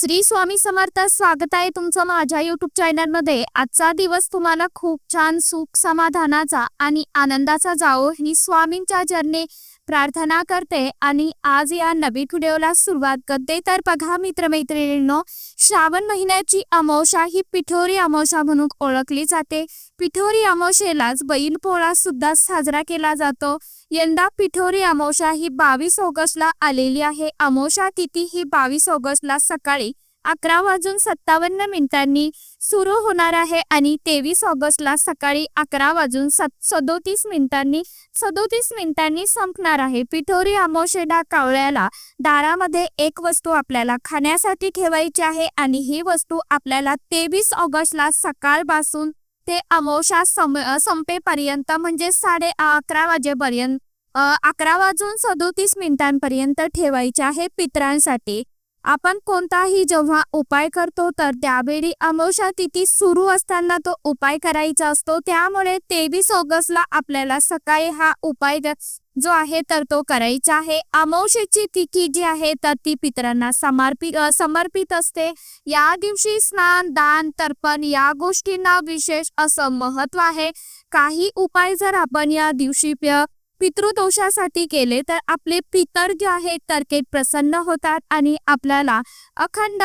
श्री स्वामी समर्थ स्वागत आहे तुमचं माझ्या युट्यूब चॅनलमध्ये आजचा दिवस तुम्हाला खूप छान सुख समाधानाचा आणि आनंदाचा जावो ही स्वामींच्या चरणी प्रार्थना करते. आणि आज या नवीन व्हिडिओला सुरुवात करते. तर बघा मित्रमैत्रिणींनो श्रावण महिन्याची अमावस्या ही पिठोरी अमावस्या म्हणून ओळखली जाते. पिठोरी अमावशेलाच बैल पोळा सुद्धा साजरा केला जातो. यंदा पिठोरी अमोशा ही बावीस ऑगस्टला आलेली आहे. अमोशा तिथी ही बावीस ऑगस्टला सकाळी अकरा वाजून सत्तावन्न मिनिटांनी सुरू होणार आहे आणि तेवीस ऑगस्टला सकाळी अकरा वाजून सत सदोतीस मिनिटांनी सदोतीस मिनिटांनी संपणार आहे. पिठोरी अमावस्येला कावळ्याला दारामध्ये एक वस्तू आपल्याला खाण्यासाठी ठेवायची आहे आणि ही वस्तू आपल्याला तेवीस ऑगस्टला सकाळपासून ते अमावस्या सम संपेपर्यंत म्हणजे साडे अकरा वाजेपर्यंत अकरा वाजून सदोतीस मिनिटांपर्यंत ठेवायचे आहे पितरांसाठी. आपण कोणताही जेव्हा उपाय करतो तर त्यावेळी अमावश्या तिथी सुरू असताना तो उपाय करायचा असतो. त्यामुळे तेवीस ऑगस्टला आपल्याला सकाळी हा उपाय जो आहे तर तो करायचा आहे. अमावशेची तिथी जी आहे तर ती पितरांना समर्पित समर्पित असते. या दिवशी स्नान दान तर्पण या गोष्टींना विशेष असं महत्त्व आहे. काही उपाय जर आपण या दिवशी पितृदोषासाठी केले तर आपले पितर जे आहेत तर ते प्रसन्न होतात आणि आपल्याला अखंड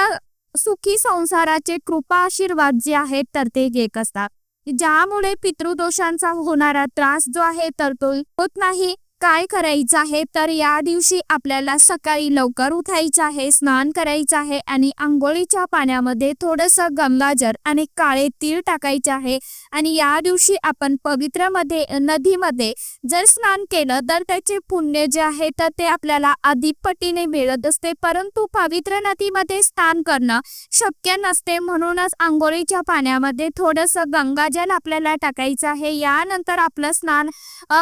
सुखी संसाराचे कृपा आशीर्वाद जे आहेत तर ते घेत असतात. ज्यामुळे पितृदोषांचा होणारा त्रास जो आहे तर तो होत नाही. काय करायचं आहे? तर या दिवशी आपल्याला सकाळी लवकर उठायचं आहे स्नान करायचं आहे आणि आंघोळीच्या पाण्यामध्ये थोडस गंगाजर आणि काळे तीळ टाकायचे आहे. आणि या दिवशी आपण पवित्रमध्ये नदीमध्ये जर स्नान केलं तर त्याचे पुण्य जे आहे तर ते आपल्याला अधिक पटीने मिळत असते. परंतु पवित्र नदीमध्ये स्नान करणं शक्य नसते. म्हणूनच आंघोळीच्या पाण्यामध्ये थोडस गंगाजल आपल्याला टाकायचं आहे. यानंतर आपलं स्नान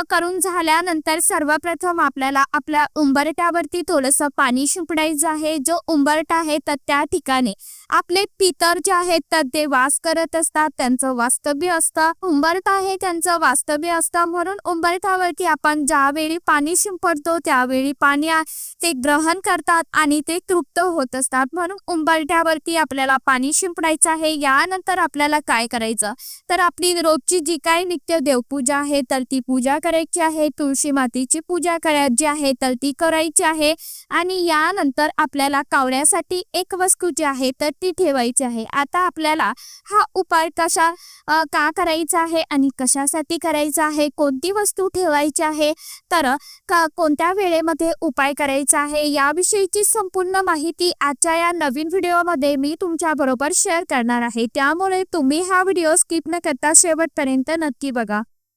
करून झाल्यानंतर सर्वप्रथम आपल्याला आपल्या उंबरट्यावरती थोडंसं पाणी शिंपडायचं आहे. जो उंबरटा आहे तर त्या ठिकाणी आपले पितर जे आहेत तर ते वास करत असतात. त्यांचं वास्तव्य असतं. उंबरटा आहे त्यांचं वास्तव्य असतं. म्हणून उंबरठावरती आपण ज्यावेळी पाणी शिंपडतो त्यावेळी पाणी ते ग्रहण करतात आणि ते तृप्त होत असतात. म्हणून उंबरट्यावरती आपल्याला पाणी शिंपडायचं आहे. यानंतर आपल्याला काय करायचं? तर आपली रोजची जी काय नित्य देवपूजा आहे तर ती पूजा करायची आहे. तुळशी मातीची पूजा करायची आहे तर ती करायची आहे. आणि यानंतर आपल्याला कावळ्यासाठी एक वस्तू जी आहे तर ती ठेवायची आहे. आता आपल्याला हा उपाय कशा का करायचा आहे आणि कशासाठी करायचा आहे कोणती वस्तू ठेवायची आहे तर का कोणत्या वेळेमध्ये उपाय करायचा आहे याविषयीची संपूर्ण माहिती आजच्या या नवीन व्हिडिओमध्ये मी तुमच्या बरोबर शेअर करणार आहे. त्यामुळे तुम्ही हा व्हिडिओ स्किप न करता शेवटपर्यंत नक्की बघा.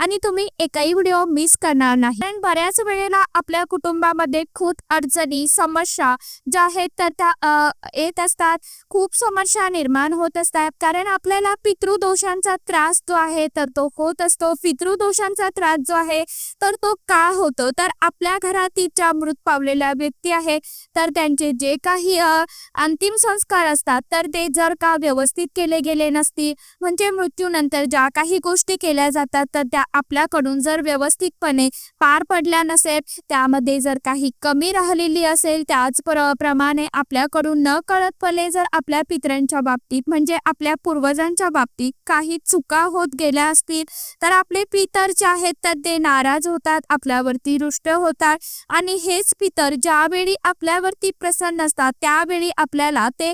आणि तुम्ही एकही व्हिडिओ मिस करणार नाही. कारण बऱ्याच वेळेला आपल्या कुटुंबामध्ये खूप अडचणी समस्या ज्या आहेत तर त्या येत असतात. खूप समस्या निर्माण होत असतात. कारण आपल्याला पितृदोषांचा त्रास जो आहे तर तो होत असतो. पितृदोषांचा त्रास जो आहे तर तो का होतो? तर आपल्या घरातील ज्या मृत पावलेल्या व्यक्ती आहेत. तर त्यांचे जे काही अंतिम संस्कार असतात तर ते जर का व्यवस्थित केले गेले नसतील म्हणजे मृत्यूनंतर ज्या काही गोष्टी केल्या जातात तर त्या आपल्याकडून जर व्यवस्थितपणे पार पडल्या नसेल त्यामध्ये जर काही कमी राहिलेली असेल त्याच प्रमाणे आपल्याकडून न कळतपणे जर आपल्या पितरांच्या बाबतीत म्हणजे आपल्या पूर्वजांच्या बाबतीत काही चुका होत गेल्या असतील तर आपले पितर जे आहेत तर ते नाराज होतात आपल्यावरती रुष्ट होतात. आणि हेच पितर ज्यावेळी आपल्यावरती प्रसन्न असतात त्यावेळी आपल्याला ते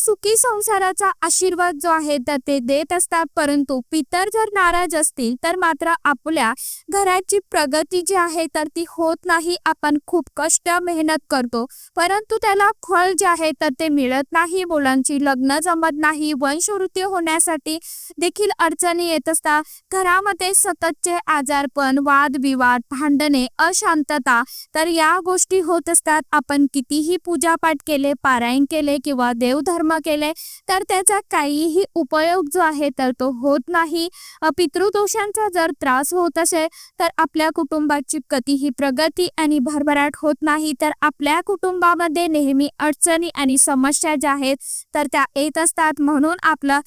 सुखी संसाराचा आशीर्वाद जो आहे तर ते देत असतात. परंतु पितर जर नाराज असतील तर मात्र आपल्या घराची प्रगती जी आहे तर ती होत नाही. आपण खूप कष्ट मेहनत करतो. परंतु त्याला फळ जे आहे तर ते मिळत नाही. मुलांची लग्न जमत नाही. वंशवृत्ती होण्यासाठी देखील अडचणी येत असतात. घरामध्ये सततचे आजारपण वादविवाद भांडणे अशांतता तर या गोष्टी होत असतात. आपण कितीही पूजापाठ केले पारायण केले किंवा देवधर्म केले तर त्याचा काहीही उपयोग जो आहे तर तो होत नाही. पितृदोषांचा जर त्रास होत असेल तर आपल्या कुटुंबाची कधीही प्रगती आणि भरभराट होत नाही. तर आपल्या कुटुंबामध्ये नेहमी अडचणी आणि समस्या ज्या आहेत तर त्या येत असतात. म्हणून आपलं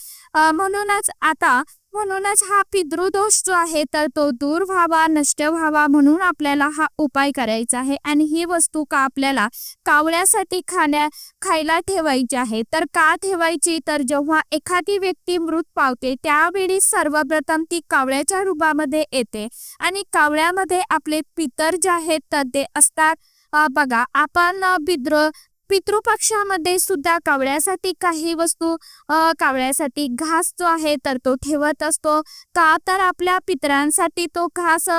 म्हणूनच आता म्हणूनच हा पितृदोष जो आहे तर तो दूर व्हावा नष्ट व्हावा म्हणून आपल्याला हा उपाय करायचा आहे. आणि ही वस्तू का आपल्याला कावळ्यासाठी खाण्या खायला ठेवायची आहे? तर का ठेवायची? तर जेव्हा एखादी व्यक्ती मृत पावते त्यावेळी सर्वप्रथम ती कावळ्याच्या रूपामध्ये येते. आणि कावळ्यामध्ये आपले पितर जे आहेत तर ते असतात बघा आपण अ, पितृपक्षामध्ये सुद्धा कावळ्यासाठी काही वस्तू कावळ्यासाठी घास जो आहे तर तो ठेवत असतो. का तर आपल्या पितरांसाठी तो घास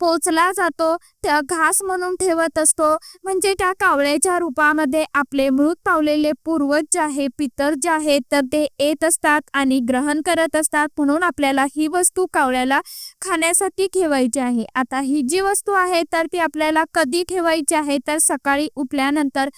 पोचला जातो. त्या घास म्हणून ठेवत असतो. म्हणजे त्या कावळ्याच्या रूपामध्ये आपले मृत पावलेले पूर्वज जे आहे पितर जे आहेत तर ते येत असतात आणि ग्रहण करत असतात. म्हणून आपल्याला ही वस्तू कावळ्याला खाण्यासाठी ठेवायची आहे. आता ही जी वस्तू आहे तर ती आपल्याला कधी ठेवायची आहे तर सकाळी उठल्यानंतर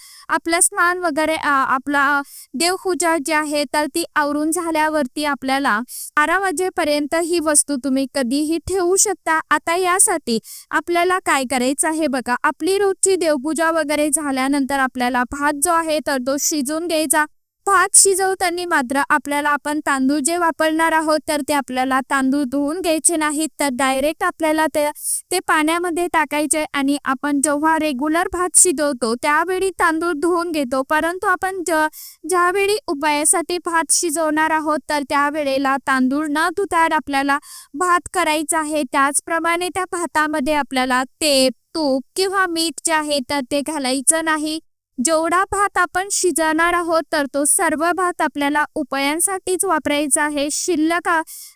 आपलं स्नान वगैरे आपला देवपूजा जी आहे तर ती आवरून झाल्यावरती आपल्याला बारा वाजेपर्यंत ही वस्तू तुम्ही कधीही ठेवू शकता. आता यासाठी आपल्याला काय करायचं आहे बघा आपली रोजची देवपूजा वगैरे झाल्यानंतर आपल्याला भात जो आहे तर तो शिजून घ्यायचा. भात शिजवताना मात्र आपल्याला आपण तांदूळ जे वापरणार आहोत तर ते आपल्याला तांदूळ धुवून घ्यायचे नाहीत. तर डायरेक्ट आपल्याला ते ते पाण्यामध्ये टाकायचे आणि आपण जेव्हा रेग्युलर भात शिजवतो त्यावेळी तांदूळ धुवून घेतो. परंतु आपण ज ज्यावेळी उपायासाठी भात शिजवणार आहोत तर त्यावेळेला तांदूळ न धुता आपल्याला भात करायचा आहे. त्याचप्रमाणे त्या भातामध्ये आपल्याला ते तूप किंवा मीठ जे आहे तर ते घालायचं नाही. जेवढा भात आपण शिजवणार आहोत तर तो सर्व भात आपल्याला उपायांसाठीच वापरायचा आहे. शिल्लक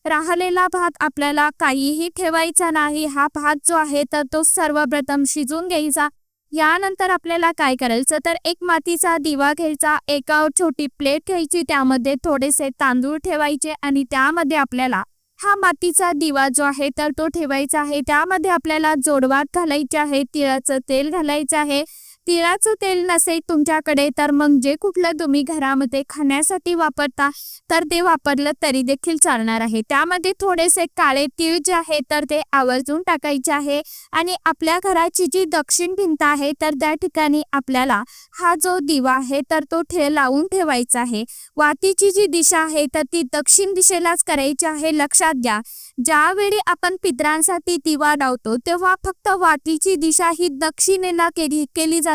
राहिलेला भात आपल्याला काहीही ठेवायचा नाही. हा भात जो आहे तर तो सर्वप्रथम शिजून घ्यायचा. यानंतर आपल्याला काय करायचं? तर एक मातीचा दिवा घ्यायचा. एका छोटी प्लेट घ्यायची. त्यामध्ये थोडेसे तांदूळ ठेवायचे आणि त्यामध्ये आपल्याला हा मातीचा दिवा जो आहे तर तो ठेवायचा आहे. त्यामध्ये आपल्याला जोडवात घालायचे आहे. तिळाचं तेल घालायचं आहे. तिळाचं तेल नसेल तुमच्याकडे तर मग जे कुठलं तुम्ही घरामध्ये खाण्यासाठी वापरता तर ते वापरलं तरी देखील चालणार आहे. त्यामध्ये थोडेसे काळे तीळ जे आहे तर ते आवर्जून टाकायचे आहे. आणि आपल्या घराची जी दक्षिण भिंत आहे तर त्या ठिकाणी आपल्याला हा जो दिवा आहे तर तो ठे लावून ठेवायचा आहे. वातीची जी दिशा आहे तर ती दक्षिण दिशेलाच करायची आहे. लक्षात घ्या ज्यावेळी आपण पितरांसाठी दिवा लावतो तेव्हा फक्त वातीची दिशा ही दक्षिणेला केली केली जाते.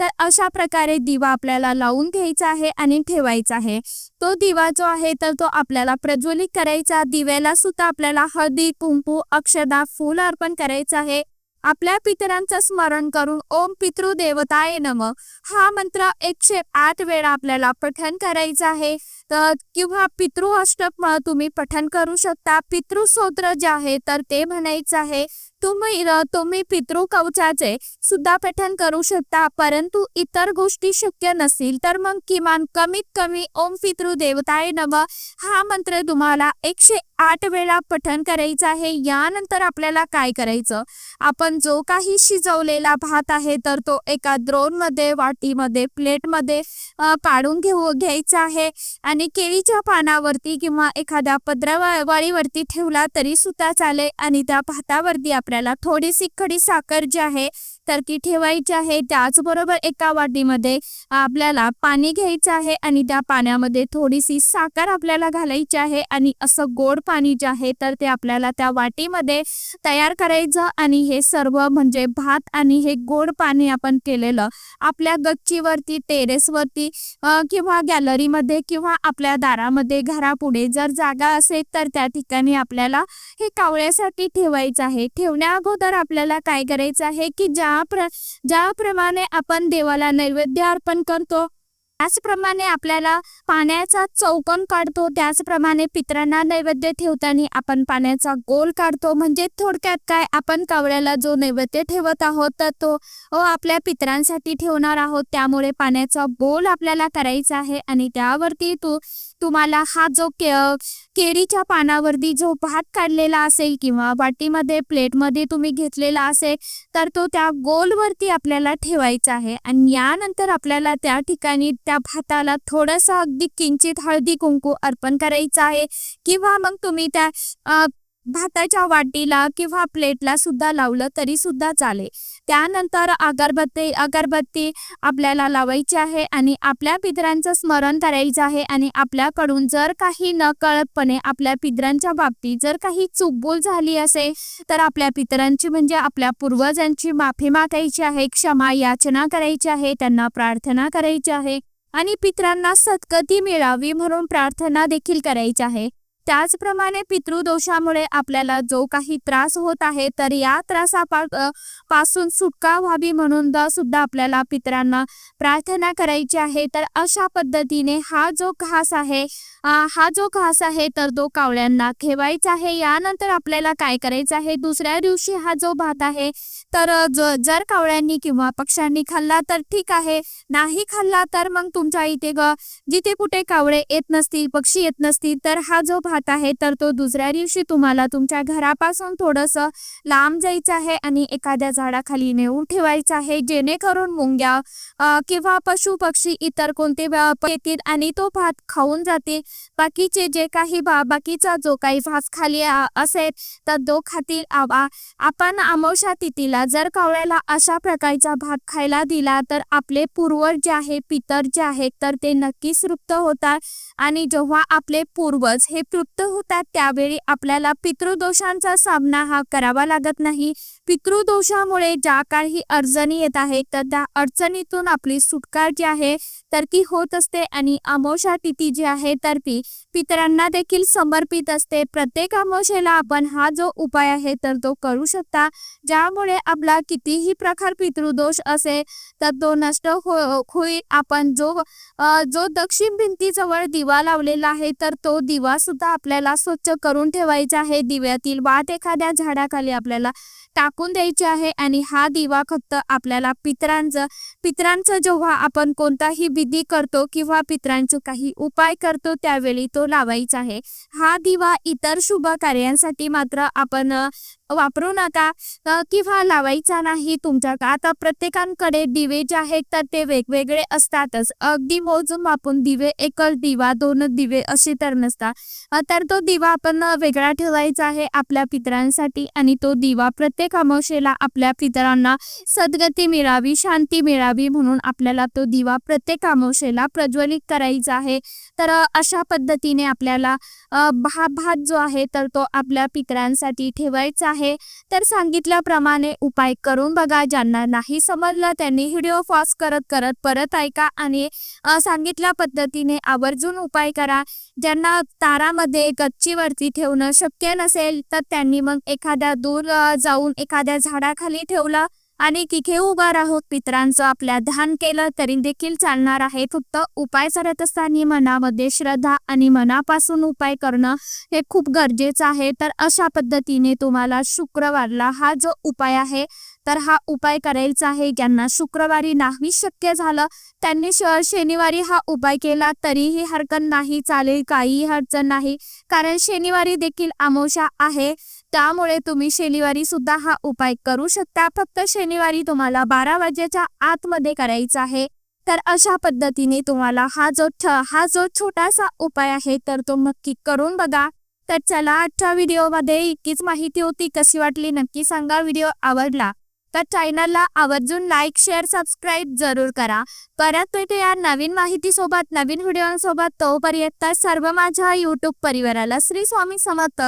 तर अशा प्रकारे दिवा आपल्याला लावून घ्यायचा आहे आणि ठेवायचा आहे. तो दिवा जो आहे तर तो आपल्याला प्रज्वलित करायचा. दिव्याला सुद्धा आपल्याला हळदी कुंकू अक्षदा फूल अर्पण करायचं आहे. आपल्या पितरांचं स्मरण करून ओम पितृदेवताय नम. हा मंत्र एकशे आठ वेळा आपल्याला पठण करायचं आहे. तर किंवा पितृ अष्टक तुम्ही पठण करू शकता. पितृस्तोत्र जे आहे तर ते म्हणायचं आहे. तुम्ही तुम्ही पितृ कवचाचे सुद्धा पठण करू शकता परंतु इतर गोष्टी शक्य नसतील. तर मग किमान कमीत कमी ओम पितृ देवताय नव हा मंत्र तुम्हाला एकशे आठ वेळा पठण करायचं आहे. यानंतर आपल्याला काय करायचं? आपण जो काही शिजवलेला भात आहे तर तो एका द्रोणमध्ये वाटीमध्ये प्लेटमध्ये पाडून काढून घेऊ घ्यायचा आहे. आणि केळीच्या पानावरती किंवा एखाद्या पत्रावळीवरती ठेवला तरी सुद्धा चालेल आणि त्या भातावरती आपल्याला थोडीशी खडी साखर जी आहे तर ती ठेवायची आहे. त्याचबरोबर एका वाटीमध्ये आपल्याला पाणी घ्यायचं आहे आणि त्या पाण्यामध्ये थोडीशी साखर आपल्याला घालायची आहे आणि असं गोड पाणी जे आहे तर ते आपल्याला त्या वाटीमध्ये तयार करायचं आणि हे सर्व म्हणजे भात आणि हे गोड पाणी आपण केलेलं आपल्या गच्चीवरती टेरेसवरती किंवा गॅलरीमध्ये किंवा आपल्या दारामध्ये घरापुढे जर जागा असेल तर त्या ठिकाणी आपल्याला हे कावळ्यासाठी ठेवायचं आहे. ठेवण्या अगोदर आपल्याला काय करायचं आहे की ज्या प्र ज्याप्रमाणे आपण देवाला नैवेद्य अर्पण करतो त्याचप्रमाणे आपल्याला पाण्याचा चौकोन काढतो त्याचप्रमाणे पितरांना नैवेद्य ठेवताना आपण पाण्याचा गोल काढतो. म्हणजे थोडक्यात काय? आपण कावळ्याला जो नैवेद्य ठेवत आहोत तर तो आपल्या पितरांसाठी ठेवणार आहोत. त्यामुळे पाण्याचा गोल आपल्याला करायचा आहे आणि त्यावरती तू तुम्हाला हा जो के केळीच्या पानावरती जो भात काढलेला असेल किंवा वाटीमध्ये प्लेटमध्ये तुम्ही घेतलेला असेल तर तो त्या गोलवरती आपल्याला ठेवायचा आहे. आणि यानंतर आपल्याला त्या ठिकाणी त्या त्या भाताला थोडंसं अगदी किंचित हळदी कुंकू अर्पण करायचं आहे. किंवा मग तुम्ही त्या भाताच्या वाटीला किंवा प्लेटला सुद्धा लावलं तरी सुद्धा चालेल. त्यानंतर अगरबत्ती अगरबत्ती आपल्याला लावायची आहे आणि आपल्या पितरांचं स्मरण करायचं आहे आणि आपल्याकडून जर काही नकळतपणे आपल्या पितरांच्या बाबतीत जर काही चुकबोल झाली असेल तर आपल्या पितरांची म्हणजे आपल्या पूर्वजांची माफी मागायची आहे क्षमा याचना करायची आहे त्यांना प्रार्थना करायची आहे. आणि पितरांना सद्गती मिळावी म्हणून प्रार्थना देखील करायची आहे. त्याचप्रमाणे पितृदोषामुळे आपल्याला जो काही त्रास होत आहे तर या त्रासापा पासून सुटका व्हावी म्हणून सुद्धा आपल्याला पितरांना प्रार्थना करायची आहे. तर अशा पद्धतीने हा जो घास आहे हा जो घास आहे तर तो कावळ्यांना खेवायचा आहे. यानंतर आपल्याला काय करायचं आहे? दुसऱ्या दिवशी हा जो भात आहे तर जर कावळ्यांनी किंवा पक्ष्यांनी खाल्ला तर ठीक आहे. नाही खाल्ला तर मग तुमच्या इथे ग जिथे कुठे कावळे येत नसतील पक्षी येत नसतील तर हा जो भात आहे तर तो दुसऱ्या दिवशी तुम्हाला तुमच्या घरापासून थोडंसं लांब जायचं आहे आणि एखाद्या झाडाखाली नेऊन ठेवायचं आहे जेणेकरून मुंग्या किंवा पशु पक्षी इतर कोणते येतील आणि तो भात खाऊन जातील. बाकीचे जे काही बा बाकीचा जो काही भात खाली असेल तर तो खातील. आवा आपण अमावश्या तिथीला जर कावळ्याला अशा प्रकारचा भात खायला दिला तर आपले पूर्वज जे आहे पितर जे आहेत तर ते नक्कीच तृप्त होतात. आणि जेव्हा आपले पूर्वज हे तृप्त होतात त्यावेळी आपल्याला पितृदोषांचा सामना हा करावा लागत नाही. पितृदोषामुळे ज्या काही अडचणी येत आहेत तर त्या अडचणीतून आपली सुटका जी आहे तर ती होत असते आणि अमोषा तिथी जी आहे तर ती पितरांना देखील समर्पित असते. प्रत्येक अमोषेला आपण हा जो उपाय आहे तर तो करू शकता. ज्यामुळे आपला कितीही प्रकार पितृदोष असेल तर तो नष्ट हो होईल. आपण जो जो दक्षिण भिंतीजवळ दिवा लावलेला आहे तर तो दिवा सुद्धा आपल्याला स्वच्छ करून ठेवायचा आहे. दिव्यातील वाट एखाद्या झाडाखाली आपल्याला टाकून द्यायची आहे आणि हा दिवा फक्त आपल्याला पितरांचं पित्रांचं जेव्हा आपण कोणताही विधी करतो किंवा पित्रांचे काही उपाय करतो त्यावेळी तो लावायचा आहे. हा दिवा इतर शुभ कार्यांसाठी मात्र आपण वापरू नका. किंवा लावायचा नाही तुमच्या आता प्रत्येकांकडे दिवे जे आहेत तर ते वेगवेगळे असतातच. अगदी मोजून मापून दिवे एकच दिवा दोन दिवे असे तर नसतात. तर तो दिवा आपण वेगळा ठेवायचा आहे आपल्या पितरांसाठी आणि तो दिवा प्रत्येक अमावशेला आपल्या पितरांना सद्गती मिळावी शांती मिळावी म्हणून आपल्याला तो दिवा प्रत्येक अमावशेला प्रज्वलित करायचा आहे. तर अशा पद्धतीने आपल्याला अ, हा भात जो आहे तर तो आपल्या पितरांसाठी ठेवायचा आहे. तर सांगितल्याप्रमाणे उपाय करून बघा. ज्यांना नाही समजलं त्यांनी व्हिडिओ पॉज करत करत परत ऐका आणि सांगितल्या पद्धतीने आवर्जून उपाय करा. ज्यांना तारामध्ये गच्चीवरती ठेवणं शक्य नसेल तर त्यांनी मग एखाद्या दूर जाऊन एखाद्या झाडाखाली ठेवलं आणि तिथे उभा राहून पित्रांचं आपल्या ध्यान केलं तरी देखील चालणार आहे. फक्त उपाय करत असताना मनामध्ये श्रद्धा आणि मनापासून उपाय करणं हे खूप गरजेचं आहे. तर अशा पद्धतीने तुम्हाला शुक्रवारला हा जो उपाय आहे तर हा उपाय करायचा आहे. ज्यांना शुक्रवारी नाही शक्य झालं त्यांनी श शनिवारी हा उपाय केला तरीही हरकत नाही चालेल काहीही अडचण नाही. कारण शनिवारी देखील अमावस्या आहे. त्यामुळे तुम्ही शनिवारी सुद्धा हा उपाय करू शकता. फक्त शनिवारी तुम्हाला बारा वाजेच्या आतमध्ये करायचा आहे. तर अशा पद्धतीने तुम्हाला हा जो ठ हा जो छोटासा उपाय आहे तर तो नक्की करून बघा. तर चला आजच्या व्हिडिओमध्ये इतकीच माहिती होती. कशी वाटली नक्की सांगा. व्हिडिओ आवडला तर चॅनलला आवर्जून लाईक शेअर सबस्क्राईब जरूर करा. परत भेटूया नवीन माहितीसोबत नवीन व्हिडिओसोबत. तोपर्यंत सर्व माझ्या यूट्यूब परिवाराला श्री स्वामी समर्थ.